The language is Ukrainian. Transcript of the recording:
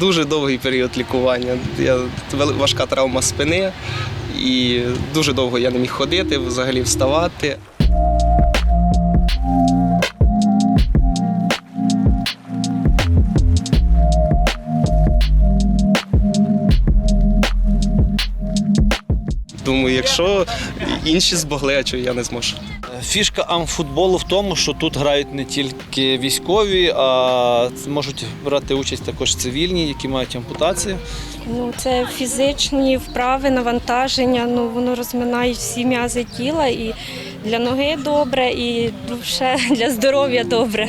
дуже довгий період лікування. Я, важка травма спини, і дуже довго я не міг ходити, взагалі вставати. Думаю, якщо інші змогли, а чого я не зможу. Фішка амфутболу в тому, що тут грають не тільки військові, а можуть брати участь також цивільні, які мають ампутації. Ну, це фізичні вправи, навантаження. Ну воно розминає всі м'язи тіла і для ноги добре, і ще для здоров'я добре.